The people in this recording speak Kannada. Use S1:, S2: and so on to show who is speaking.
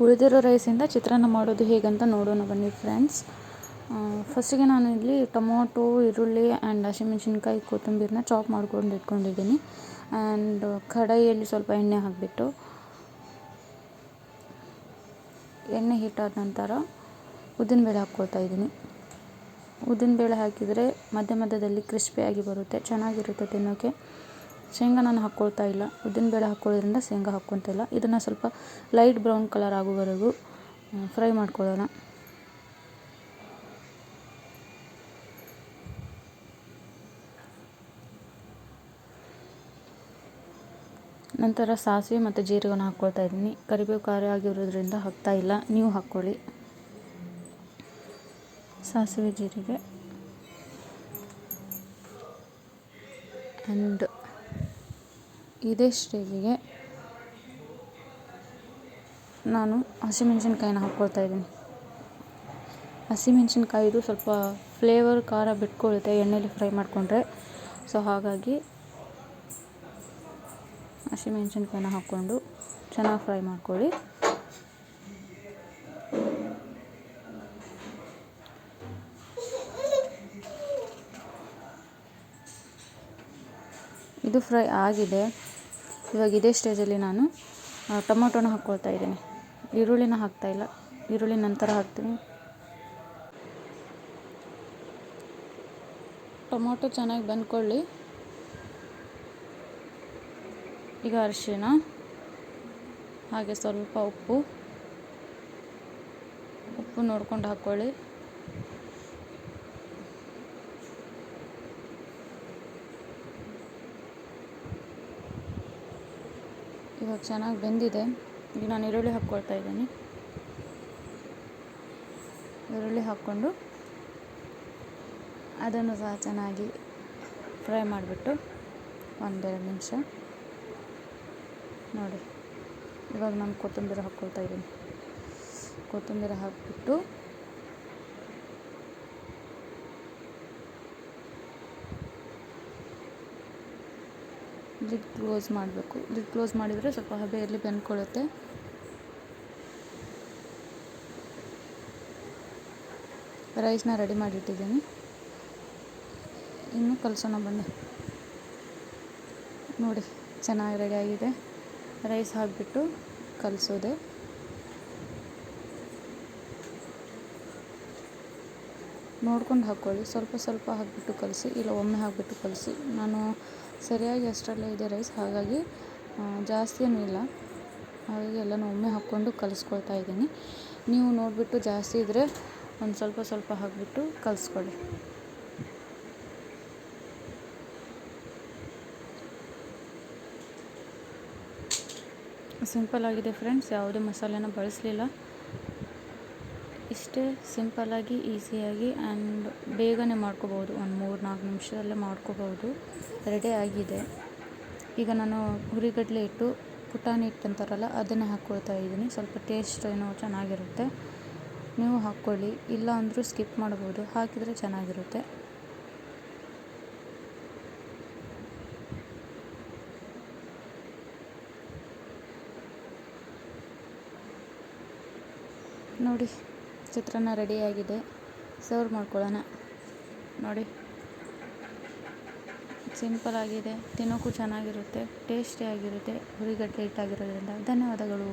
S1: ಉಳಿದಿರೋ ರೈಸಿಂದ ಚಿತ್ರಾನ್ನ ಮಾಡೋದು ಹೇಗಂತ ನೋಡೋಣ ಬನ್ನಿ ಫ್ರೆಂಡ್ಸ್. ಫಸ್ಟಿಗೆ ನಾನು ಇಲ್ಲಿ ಟೊಮೊಟೊ, ಈರುಳ್ಳಿ ಆ್ಯಂಡ್ ಹಸಿಮೆಣ್ಸಿನ್ಕಾಯಿ ಕೊತ್ತಂಬರಿನ ಚಾಪ್ ಮಾಡ್ಕೊಂಡು ಇಟ್ಕೊಂಡಿದ್ದೀನಿ. ಆ್ಯಂಡ್ ಕಡಾಯಿಯಲ್ಲಿ ಸ್ವಲ್ಪ ಎಣ್ಣೆ ಹಾಕಿಬಿಟ್ಟು ಎಣ್ಣೆ ಹೀಟಾದ ನಂತರ ಉದ್ದಿನಬೇಳೆ ಹಾಕ್ಕೊಳ್ತಾ ಇದ್ದೀನಿ. ಉದ್ದಿನಬೇಳೆ ಹಾಕಿದರೆ ಮಧ್ಯ ಮಧ್ಯದಲ್ಲಿ ಕ್ರಿಸ್ಪಿಯಾಗಿ ಬರುತ್ತೆ, ಚೆನ್ನಾಗಿರುತ್ತೆ ತಿನ್ನೋಕ್ಕೆ ಶೇಂಗಾ ನಾನು ಹಾಕ್ಕೊಳ್ತಾ ಇಲ್ಲ ಉದ್ದಿನಬೇಳೆ ಹಾಕ್ಕೊಳ್ಳೋದ್ರಿಂದ ಶೇಂಗಾ ಹಾಕ್ಕೊತಾ ಇಲ್ಲ. ಇದನ್ನು ಸ್ವಲ್ಪ ಲೈಟ್ ಬ್ರೌನ್ ಕಲರ್ ಆಗುವವರೆಗೂ ಫ್ರೈ ಮಾಡ್ಕೊಳ್ಳೋಣ. ನಂತರ ಸಾಸಿವೆ ಮತ್ತು ಜೀರಿಗೆನ ಹಾಕ್ಕೊಳ್ತಾ ಇದ್ದೀನಿ. ಕರಿಬೇವು ಖಾರ ಆಗಿರೋದ್ರಿಂದ ಹಾಕ್ತಾ ಇಲ್ಲ. ನೀವು ಹಾಕ್ಕೊಳ್ಳಿ. ಸಾಸಿವೆ, ಜೀರಿಗೆ. ಆ್ಯಂಡ್ ಇದೇ ಸ್ಟೇಜಿಗೆ ನಾನು ಹಸಿಮೆಣ್ಸಿನ್ಕಾಯಿನ ಹಾಕ್ಕೊಳ್ತಾ ಇದ್ದೀನಿ. ಹಸಿಮೆಣ್ಸಿನ್ಕಾಯಿದು ಸ್ವಲ್ಪ ಫ್ಲೇವರ್ ಖಾರ ಬಿಟ್ಕೊಳ್ಳುತ್ತೆ ಎಣ್ಣೆಲಿ ಫ್ರೈ ಮಾಡಿಕೊಂಡ್ರೆ. ಸೊ, ಹಾಗಾಗಿ ಹಸಿಮೆಣ್ಸಿನ್ಕಾಯಿನ ಹಾಕ್ಕೊಂಡು ಚೆನ್ನಾಗಿ ಫ್ರೈ ಮಾಡ್ಕೊಳ್ಳಿ. ಇದು ಫ್ರೈ ಆಗಿದೆ. ಇವಾಗ ಇದೇ ಸ್ಟೇಜಲ್ಲಿ ನಾನು ಟೊಮೊಟೊನ ಹಾಕ್ಕೊಳ್ತಾ ಇದ್ದೀನಿ. ಈರುಳ್ಳಿನ ಹಾಕ್ತಾಯಿಲ್ಲ ಈರುಳ್ಳಿ ನಂತರ ಹಾಕ್ತೀನಿ. ಟೊಮೊಟೊ ಚೆನ್ನಾಗಿ ಬಂದ್ಕೊಳ್ಳಿ. ಈಗ ಅರಿಶಿನ ಹಾಗೆ ಸ್ವಲ್ಪ ಉಪ್ಪು. ಉಪ್ಪು ನೋಡ್ಕೊಂಡು ಹಾಕ್ಕೊಳ್ಳಿ. ಇವಾಗ ಚೆನ್ನಾಗಿ ಬೆಂದಿದೆ. ಈಗ ನಾನು ಈರುಳ್ಳಿ ಹಾಕ್ಕೊಳ್ತಾ ಇದ್ದೀನಿ. ಈರುಳ್ಳಿ ಹಾಕ್ಕೊಂಡು ಅದನ್ನು ಸಹ ಚೆನ್ನಾಗಿ ಫ್ರೈ ಮಾಡಿಬಿಟ್ಟು ಒಂದೆರಡು ನಿಮಿಷ ನೋಡಿ. ಇವಾಗ ನಾನು ಕೊತ್ತಂಬರಿ ಹಾಕ್ಕೊಳ್ತಾ ಇದ್ದೀನಿ. ಕೊತ್ತಂಬರಿ ಹಾಕಿಬಿಟ್ಟು ಲಿಡ್ ಕ್ಲೋಸ್ ಮಾಡಬೇಕು. ಲಿಡ್ ಕ್ಲೋಸ್ ಮಾಡಿದರೆ ಸ್ವಲ್ಪ ಹಬೆಯಲ್ಲಿ ಬೆಂದ್ಕೊಳ್ಳುತ್ತೆ. ರೈಸ್ನ ರೆಡಿ ಮಾಡಿಟ್ಟಿದ್ದೀನಿ. ಇನ್ನು ಕಲಸೋಣ ಬನ್ನಿ. ನೋಡಿ, ಚೆನ್ನಾಗಿ ರೆಡಿಯಾಗಿದೆ ರೈಸ್ ಹಾಕಿಬಿಟ್ಟು ಕಲಸೋದೆ. ನೋಡ್ಕೊಂಡು ಹಾಕ್ಕೊಳ್ಳಿ. ಸ್ವಲ್ಪ ಸ್ವಲ್ಪ ಹಾಕಿಬಿಟ್ಟು ಕಲಸಿ, ಇಲ್ಲ ಒಮ್ಮೆ ಹಾಕಿಬಿಟ್ಟು ಕಲಸಿ. ನಾನು ಸರಿಯಾಗಿ ಅಷ್ಟರಲ್ಲೇ ಇದೆ ರೈಸ್. ಹಾಗಾಗಿ ಜಾಸ್ತಿ ಇಲ್ಲ. ಹಾಗಾಗಿ ಎಲ್ಲನೂ ಒಮ್ಮೆ ಹಾಕ್ಕೊಂಡು ಕಲಿಸ್ಕೊಳ್ತಾ ಇದ್ದೀನಿ. ನೀವು ನೋಡಿಬಿಟ್ಟು ಜಾಸ್ತಿ ಇದ್ದರೆ ಒಂದು ಸ್ವಲ್ಪ ಸ್ವಲ್ಪ ಹಾಕಿಬಿಟ್ಟು ಕಲಿಸ್ಕೊಳ್ಳಿ. ಸಿಂಪಲ್ ಆಗಿದೆ ಫ್ರೆಂಡ್ಸ್. ಯಾವುದೇ ಮಸಾಲೆನ ಬಳಸಲಿಲ್ಲ. ಇಷ್ಟೇ ಸಿಂಪಲ್ಲಾಗಿ, ಈಸಿಯಾಗಿ ಆ್ಯಂಡ್ ಬೇಗನೆ ಮಾಡ್ಕೋಬೋದು. ಒಂದು ಮೂರು ನಾಲ್ಕು ನಿಮಿಷದಲ್ಲೇ ಮಾಡ್ಕೋಬೋದು. ರೆಡಿ ಆಗಿದೆ. ಈಗ ನಾನು ಹುರಿಗಡಲೆ ಇಟ್ಟು ಪುಟಾಣಿ ಹಿಟ್ಟು ಅಂತಾರಲ್ಲ, ಅದನ್ನು ಹಾಕ್ಕೊಳ್ತಾ ಇದ್ದೀನಿ. ಸ್ವಲ್ಪ ಟೇಸ್ಟ್ ಏನೋ ಚೆನ್ನಾಗಿರುತ್ತೆ. ನೀವು ಹಾಕ್ಕೊಳ್ಳಿ. ಇಲ್ಲ ಅಂದರೂ ಸ್ಕಿಪ್ ಮಾಡ್ಬೋದು. ಹಾಕಿದರೆ ಚೆನ್ನಾಗಿರುತ್ತೆ. ನೋಡಿ. ಚಿತ್ರಾನ್ನ ರೆಡಿಯಾಗಿದೆ ಸರ್ವ್ ಮಾಡ್ಕೊಳ್ಳೋಣ. ನೋಡಿ. ಸಿಂಪಲ್ ಆಗಿದೆ. ತಿನ್ನೋಕ್ಕೂ ಚೆನ್ನಾಗಿರುತ್ತೆ. ಟೇಸ್ಟಿಯಾಗಿರುತ್ತೆ ಹುರಿಗಡಲೆ ಹಿಟ್ಟಾಗಿರೋದ್ರಿಂದ ಧನ್ಯವಾದಗಳು.